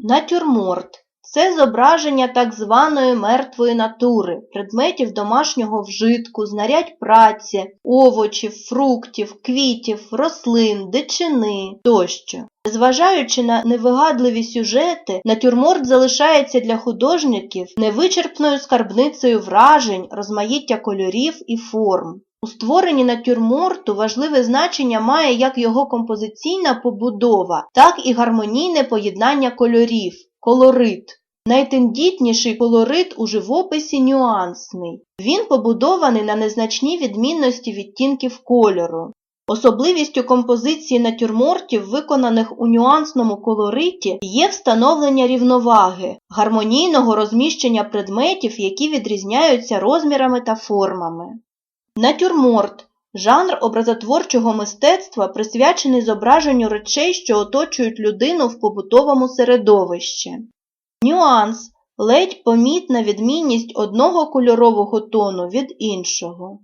Натюрморт це зображення так званої мертвої натури, предметів домашнього вжитку, знарядь праці, овочів, фруктів, квітів, рослин, дичини тощо. Зважаючи на невигадливі сюжети, натюрморт залишається для художників невичерпною скарбницею вражень, розмаїття кольорів і форм. У створенні натюрморту важливе значення має як його композиційна побудова, так і гармонійне поєднання кольорів – колорит. Найтендітніший колорит у живописі нюансний. Він побудований на незначній відмінності відтінків кольору. Особливістю композиції натюрмортів, виконаних у нюансному колориті, є встановлення рівноваги, гармонійного розміщення предметів, які відрізняються розмірами та формами. Натюрморт – жанр образотворчого мистецтва, присвячений зображенню речей, що оточують людину в побутовому середовищі. Нюанс – ледь помітна відмінність одного кольорового тону від іншого.